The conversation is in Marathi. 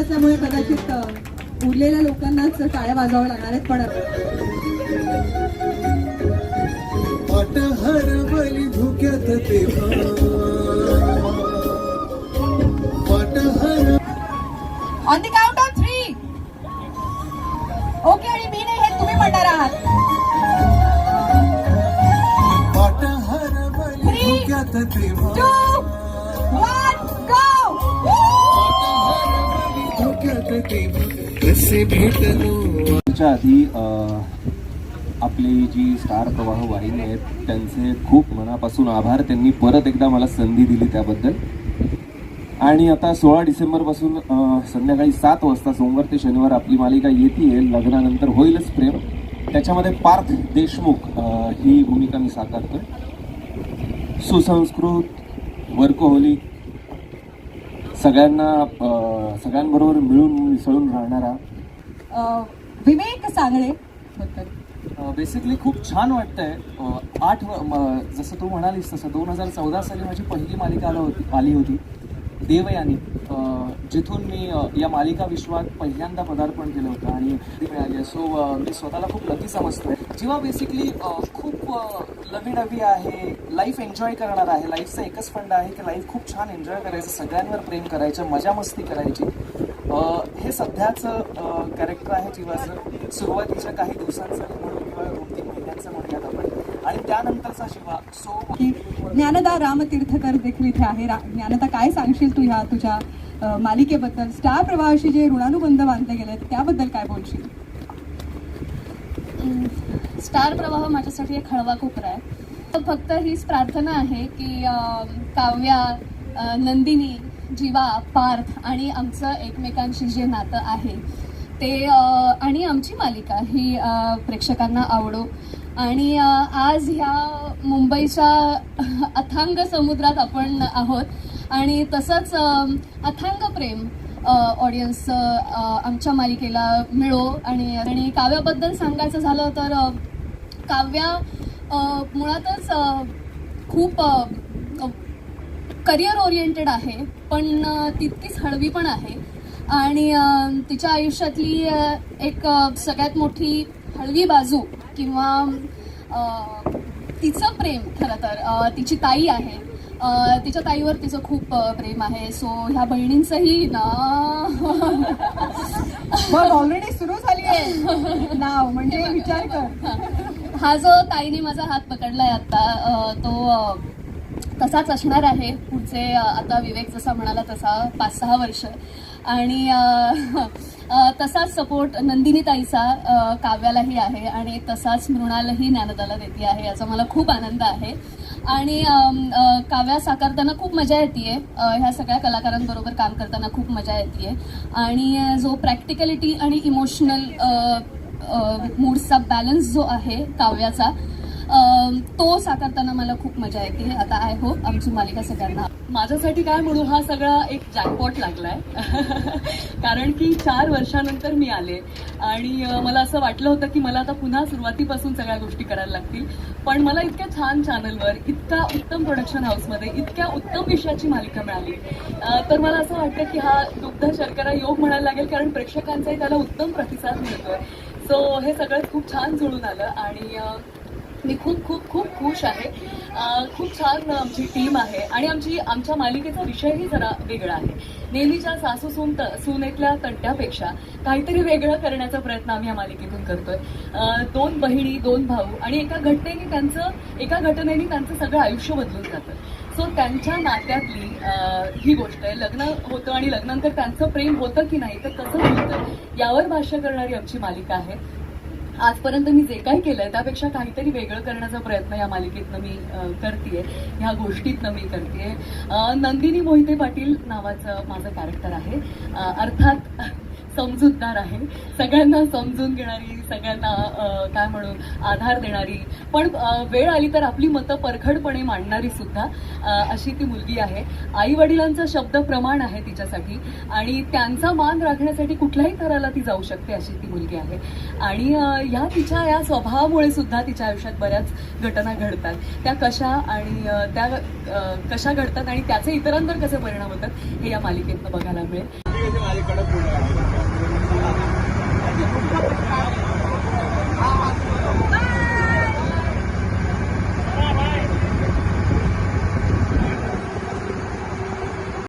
असल्यामुळे कदाचित उरलेल्या लोकांनाच टाळ्या वाजवाव्या लागणार आहेत पण पाट हरवली तेव्हा. Pat her on the count of three okay आणि मी नाही हे तुम्ही म्हणणार आहात. पाट हरवली Three, धुक्यात कसे भेटलो? त्याच्या आधी आपली जी स्टार प्रवाह वाहिनी आहेत त्यांचे खूप मनापासून आभार. त्यांनी परत एकदा मला संधी दिली त्याबद्दल. आणि आता सोळा डिसेंबरपासून संध्याकाळी सात वाजता सोमवार ते शनिवार आपली मालिका येते लग्नानंतर होईलच प्रेम. त्याच्यामध्ये पार्थ देशमुख ही भूमिका मी साकारतोय. सुसंस्कृत वर्कोहोलिक सगळ्यांना सगळ्यांबरोबर मिळून मिसळून राहणारा. विवेक सांगळे. बेसिकली खूप छान वाटतंय. आठ जसं तू म्हणालीस तसं दोन हजार चौदा साली माझी पहिली मालिका आलं होती आली होती. देवयानी जिथून मी या मालिका विश्वात पहिल्यांदा पदार्पण केलं होतं आणि मिळाली मिळाली सो मी स्वतःला खूप लकी समजतोय. जेव्हा बेसिकली खूप लवी आहे लाईफ एन्जॉय करणार आहे लाईफचा एकच फंड आहे की लाईफ खूप छान एन्जॉय करायचं सगळ्यांवर प्रेम करायचं मजा मस्ती करायची. हे सध्याचं कॅरेक्टर आहे जीवाचं. सुरुवातीच्या काही दिवसांचं म्हणून किंवा दोन तीन महिन्यांचं म्हणूयात आपण आणि त्यानंतरचा शिवा सो ज्ञानदा रामतीर्थकर देखील इथे आहे. ज्ञानदा काय सांगशील तू ह्या तुझ्या मालिकेबद्दल? स्टार प्रवाहाशी जे ऋणानुबंध बांधले गेले त्याबद्दल काय बोलशील? स्टार प्रवाह माझ्यासाठी एक हळवा कोपरा आहे. तर फक्त हीच प्रार्थना आहे की काव्या नंदिनी जीवा पार्थ आणि आमचं एकमेकांशी जे नातं आहे ते अं, आणि आमची मालिका ही प्रेक्षकांना आवडो. आणि आज ह्या मुंबईच्या अथांग समुद्रात आपण आहोत. आणि तसंच अथांग प्रेम ऑडियन्स आमच्या मालिकेला मिळो. आणि आणि काव्याबद्दल सांगायचं झालं तर काव्या मुळातच खूप करिअर ओरिएंटेड आहे पण तितकीच हळवी पण आहे. आणि तिच्या आयुष्यातली एक सगळ्यात मोठी हळवी बाजू किंवा तिचं प्रेम खरं तर तिची ताई आहे. तिच्या ताईवर तिचं खूप प्रेम आहे. सो ह्या बहिणींचंही ना मग ऑलरेडी सुरू झाली आहे. नाव म्हणजे विचार कर. हा जो ताईने माझा हात पकडलाय आता तो तसाच असणार आहे. पुढचे आता विवेक जसा म्हणाला तसा पाच सहा वर्ष. आणि तसाच सपोर्ट नंदिनी ताईचा काव्यालाही आहे आणि तसाच मृणालही ज्ञानदाला देते आहे याचा मला खूप आनंद आहे. आणि काव्या साकारताना खूप मजा येते ह्या सगळ्या कलाकारांबरोबर काम करताना खूप मजा येते आणि जो प्रॅक्टिकॅलिटी आणि इमोशनल मूडचा बॅलन्स जो आहे काव्याचा तो साकारताना मला खूप मजा येते. आता आय होप आमची मालिका सगळ्यांना माझ्यासाठी काय म्हणू हा सगळा एक जॅकपॉट लागलाय. कारण की चार वर्षानंतर मी आले आणि मला असं वाटलं होतं की मला आता पुन्हा सुरुवातीपासून सगळ्या गोष्टी करायला लागतील. पण मला इतक्या छान चॅनलवर इतका उत्तम प्रोडक्शन हाऊसमध्ये इतक्या उत्तम विषयाची मालिका मिळाली. तर मला असं वाटतं की हा दुग्ध शर्करा योग म्हणायला लागेल कारण प्रेक्षकांचाही त्याला उत्तम प्रतिसाद मिळतोय. सो हे सगळं खूप छान जुळून आलं आणि मी खूप खूप खूप खुश आहे. खूप छान आमची टीम आहे आणि आमची आमच्या मालिकेचा विषयही जरा वेगळा आहे. नेहमीच्या सासू सून त सुनेतल्या तंट्यापेक्षा काहीतरी वेगळं करण्याचा प्रयत्न आम्ही या मालिकेतून करतोय. दोन बहिणी दोन भाऊ आणि एका घटनेने त्यांचं एका घटनेने त्यांचं सगळं आयुष्य बदलून जातं. सो त्यांच्या नात्यातली ही गोष्ट आहे. लग्न होतं आणि लग्नानंतर त्यांचं प्रेम होतं की नाही तर कसं होतं यावर भाष्य करणारी आमची मालिका आहे. आजपर्यंत मी जे काही केलंय त्यापेक्षा काहीतरी वेगळं करण्याचा प्रयत्न या मालिकेतनं मी करते ह्या गोष्टीतनं मी करतेय. नंदिनी मोहिते पाटील नावाचं माझं कॅरेक्टर आहे. अर्थात समजूतदार आहे. सगळ्यांना समजून घेणारी सगळ्यांना काय म्हणून आधार देणारी. पण वेळ आली तर आपली मतं परखडपणे मांडणारी सुद्धा अशी ती मुलगी आहे. आई वडिलांचा शब्द प्रमाण आहे तिच्यासाठी आणि त्यांचा मान राखण्यासाठी कुठल्याही थराला ती जाऊ शकते अशी ती मुलगी आहे. आणि ह्या तिच्या या स्वभावामुळे सुद्धा तिच्या आयुष्यात बऱ्याच घटना घडतात. त्या कशा आणि त्या कशा घडतात आणि त्याचे इतरांवर कसे परिणाम होतात हे या मालिकेतनं बघायला मिळेल.